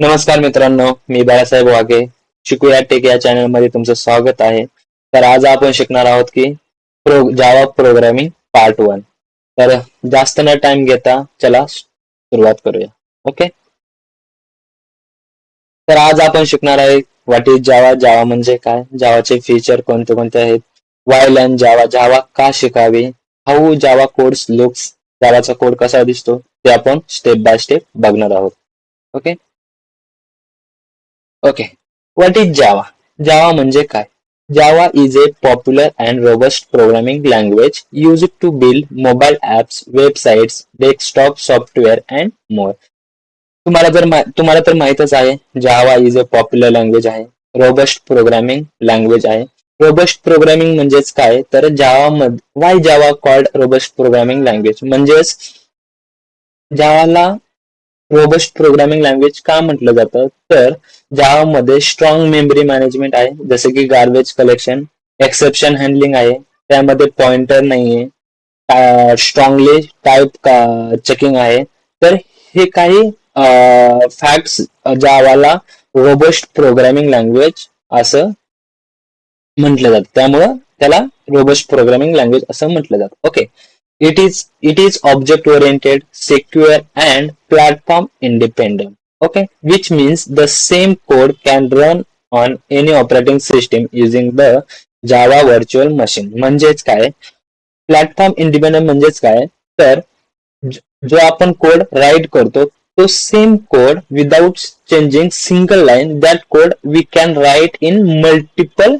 नमस्कार मित्रांनो मी बाळासाहेब वाघे. शिकूया टेक या चॅनलमध्ये तुमचं स्वागत आहे. तर आज आपण शिकणार आहोत की pro Java programming part one. तर जास्त न टाइम घेता चला सुरुवात करूया. ओके? तर आज आपण शिकणार आहे व्हॉट इज जावा? जावा म्हणजे काय? जावाचे फीचर कोणते कोणते आहेत? Y learn Java. जावा का शिकावे? हाऊ जावा कोड्स लुक्स जावाचा कोड कसा दिसतो? ते आपण स्टेप बाय स्टेप बघणार आहोत. Okay? Okay what is Java Java म्हणजे काय? Java is a popular and robust programming language use to build mobile apps websites desktop software and more तुम्हाला जर तुम्हाला तर माहितच आहे Java is a popular language आहे रोबस्ट प्रोग्रामिंग लँग्वेज आहे. रोबस्ट प्रोग्रामिंग म्हणजेच काय? तर जावा मध्ये why Java called robust programming language म्हणजेच जावाला रोबस्ट प्रोग्रामिंग लँग्वेज का म्हटलं जातं? तर ज्यामध्ये स्ट्रॉंग मेमरी मॅनेजमेंट आहे जसं की गार्बेज कलेक्शन एक्सेप्शन हँडलिंग आहे त्यामध्ये पॉइंटर नाहीये स्ट्रॉंगली टाईप चेकिंग आहे तर हे काही फॅक्ट्स जावाला रोबस्ट प्रोग्रामिंग लँग्वेज असं म्हटलं जातं. त्यामुळं त्याला रोबस्ट प्रोग्रामिंग लँग्वेज असं म्हटलं जातं. Okay it is it is object oriented secure and platform independent okay? Which means the same code can run on any operating system using the java virtual machine. म्हणजेच काय platform independent म्हणजेच काय तर ज- जो आपण कोड राईट करतो तो same code without changing single line that code we can write in multiple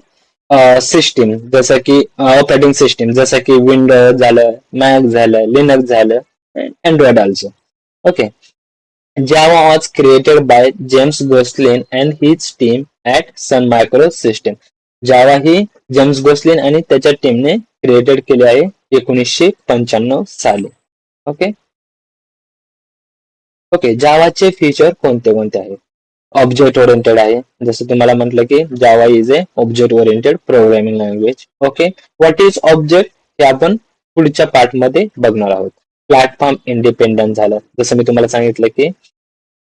system जसं की ऑपरेटिंग सिस्टीम जसं की विंडो झालं मॅक झालं लिनक्स झालं Android also okay Java was created by James and and his team at Sun system Java ही James Gosling आणि त्याच्या टीमने क्रिएटेड केली आहे एकोणीसशे पंच्याण्णव साली. ओके ओके जावाचे फीचर कोणते कोणते आहेत? ऑब्जेक्ट ओरिएंटेड आहे. जसं तुम्हाला म्हटलं की Java is a object oriented programming language okay what is object हे आपण पुढच्या पार्टमध्ये बघणार आहोत. प्लॅटफॉर्म इंडिपेंडंट झालं. जसं मी तुम्हाला सांगितलं की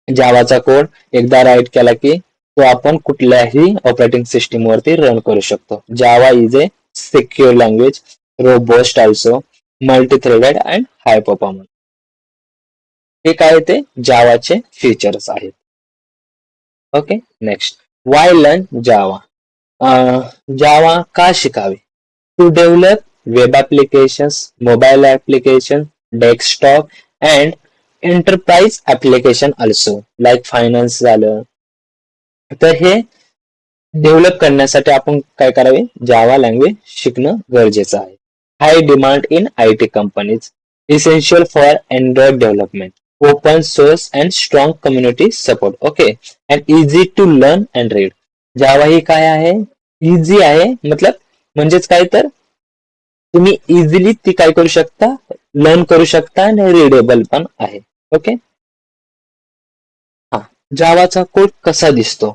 जावाचा कोड एकदा राईट केला की तो आपण कुठल्याही ऑपरेटिंग सिस्टीम वरती रन करू शकतो. Java is a secure language robust also multi threaded and high performance हे काय ते जावाचे फीचर्स आहेत. Okay next why learn Java Java का शिकावे to develop web applications mobile application desktop and enterprise application also like finance झालं. तर हे डेव्हलप करण्यासाठी आपण काय करावे? जावा लँग्वेज शिकणं गरजेचं आहे. High demand in I T companies essential for Android development open source and strong community support okay and easy to learn and read Java ही काय आहे? इझी आहे. मतलब म्हणजेच काय तर? तुम्ही इझिली ती काय करू शकता? लर्न करू शकता आणि रिडेबल पण आहे. ओके हा. जावाचा कोड कसा दिसतो?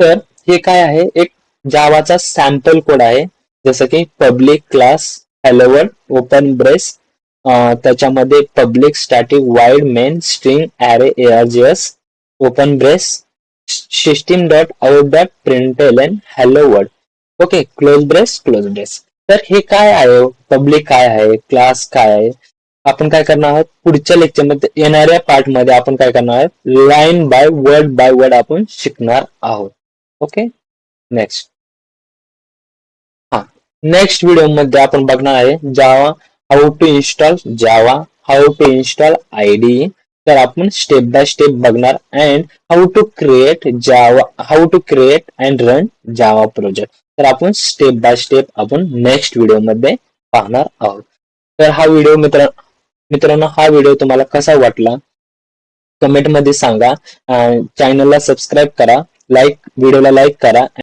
तर हे काय आहे? एक जावाचा सॅम्पल कोड आहे. जसं की public class hello open brace त्याच्यामध्ये public static void main string array args open brace system dot out dot println hello world okay close brace close brace तर हे काय आहे? पब्लिक काय आहे? क्लास काय आहे? आपण काय करणार आहोत? पुढच्या लेक्चरमध्ये येणाऱ्या पार्टमध्ये आपण काय करणार आहोत? Line by word by word आपण शिकणार आहोत. ओके नेक्स्ट हा. नेक्स्ट व्हिडिओमध्ये आपण बघणार आहे Java how to install Java how to install ID तर आपण स्टेप बाय स्टेप बघणार and how to create Java how to create and run Java project तर आपण स्टेप बाय स्टेप आपण नेक्स्ट व्हिडिओमध्ये पाहणार आहोत. तर हा व्हिडिओ मित्र मित्रांनो हा व्हिडिओ तुम्हाला कसा वाटला? कमेंटमध्ये सांगा. चॅनलला सबस्क्राईब करा. लाईक व्हिडिओला लाईक करा.